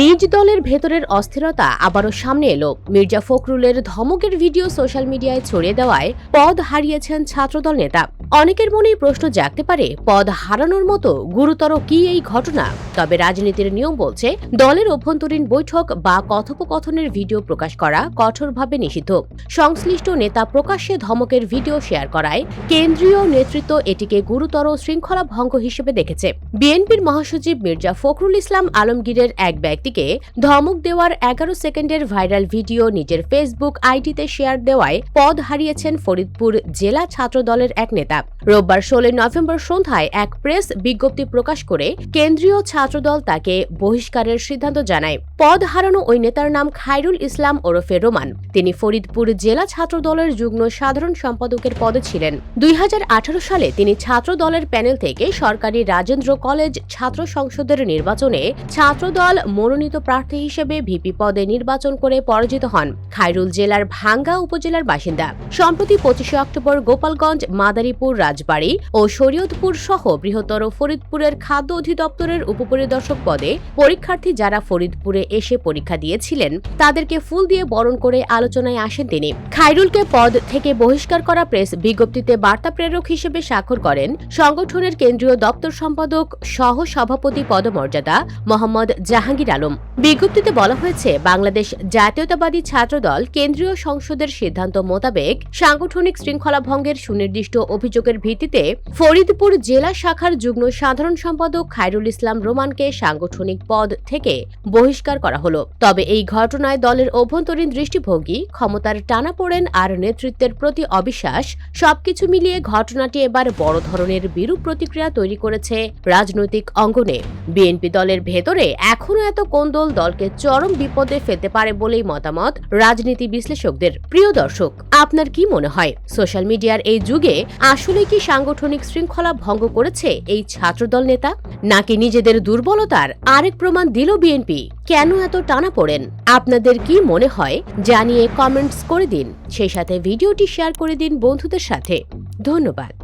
নিজ দলের ভেতরের অস্থিরতা আবারও সামনে এলো। মির্জা ফখরুলের ধমকের ভিডিও সোশ্যাল মিডিয়ায় ছড়িয়ে দেওয়ায় পদ হারিয়েছেন ছাত্রদল নেতা। অনেকের মনেই প্রশ্ন জাগতে পারে, পদ হারানোর মতো গুরুতর কি এই ঘটনা? তবে রাজনীতির নিয়ম বলছে, দলের অভ্যন্তরীণ বৈঠক বা কথোপকথনের ভিডিও প্রকাশ করা কঠোরভাবে নিষিদ্ধ। সংশ্লিষ্ট নেতা প্রকাশ্যে ধমকের ভিডিও শেয়ার করায়, কেন্দ্রীয় নেতৃত্ব এটিকে গুরুতর শৃঙ্খলা ভঙ্গ হিসেবে দেখেছে। বিএনপির মহাসচিব মির্জা ফখরুল ইসলাম আলমগীরের এক ব্যক্তিকে ধমক দেওয়ার এগারো সেকেন্ডের ভাইরাল ভিডিও নিজের ফেসবুক আইডিতে শেয়ার দেওয়ায় পদ হারিয়েছেন ফরিদপুর জেলা ছাত্র দলের এক নেতা। রোববার ষোলোই নভেম্বর সন্ধ্যায় এক প্রেস বিজ্ঞপ্তি প্রকাশ করে কেন্দ্রীয় ছাত্রদল তাকে বহিষ্কারের সিদ্ধান্ত জানায়। পদ হারানো ওই নেতার নাম খায়রুল ইসলাম ওরফে রোমান। তিনি ফরিদপুর জেলা ছাত্র দলের যুগ্ম সাধারণ সম্পাদকের পদে ছিলেন। দুই সালে তিনি ছাত্র দলের প্যানেল থেকে সরকারি রাজেন্দ্র কলেজ ছাত্র সংসদের নির্বাচনে ছাত্রদল মনোনীত প্রার্থী হিসেবে ভিপি পদে নির্বাচন করে পরাজিত হন। খায়রুল জেলার ভাঙ্গা উপজেলার বাসিন্দা। সম্প্রতি পঁচিশে অক্টোবর গোপালগঞ্জ মাদারীপুর রাজবাড়ী ও শরীয়তপুর সহ বৃহত্তর ফরিদপুরের খাদ্য অধিদপ্তরের উপপরিদর্শক পদে পরীক্ষার্থী যারা ফরিদপুরে এসে পরীক্ষা দিয়েছিলেন, তাদেরকে ফুল দিয়ে বরণ করে আলোচনায় আসেন তিনি। খায়রুলকে পদ থেকে বহিষ্কার করা প্রেস বিজ্ঞপ্তিতে বার্তা প্রেরক হিসেবে স্বাক্ষর করেন সংগঠনের কেন্দ্রীয় দপ্তর সম্পাদক সহ সভাপতি পদমর্যাদা মোহাম্মদ জাহাঙ্গীর আলম। বিজ্ঞপ্তিতে বলা হয়েছে, বাংলাদেশ জাতীয়তাবাদী ছাত্রদল কেন্দ্রীয় সংসদের সিদ্ধান্ত মোতাবেক সাংগঠনিক শৃঙ্খলা ভঙ্গের সুনির্দিষ্ট অভিযোগের ভিত্তিতে ফরিদপুর জেলা শাখার যুগ্ম সাধারণ সম্পাদক খায়রুল ইসলাম রোমানকে সাংগঠনিক পদ থেকে বহিষ্কার করা হলো। তবে এই ঘটনায় দলের অভ্যন্তরীণ দৃষ্টিভঙ্গি, ক্ষমতার টানাপোড়েন আর নেতৃত্বের প্রতি অবিশ্বাস, সবকিছু মিলিয়ে ঘটনাটি এবার বড় ধরনের বিরূপ প্রতিক্রিয়া তৈরি করেছে রাজনৈতিক অঙ্গনে। বিএনপি দলের ভেতরে এখনও এত কোন্দল দলকে চরম বিপদে ফেলতে পারে বলেই মতামত রাজনীতি বিশ্লেষকদের। প্রিয় দর্শক, আপনার কি মনে হয়? সোশ্যাল মিডিয়ার এই যুগে আসলে কি সাংগঠনিক শৃঙ্খলা ভঙ্গ করেছে এই ছাত্রদল নেতা? নাকি নিজেদের দুর্বলতার আরেক প্রমাণ দিল বিএনপি? কেন এত টানা পড়েন? আপনাদের কি মনে হয়? জানিয়ে কমেন্টস করে দিন। সেই সাথে ভিডিওটি শেয়ার করে দিন বন্ধুদের সাথে। ধন্যবাদ।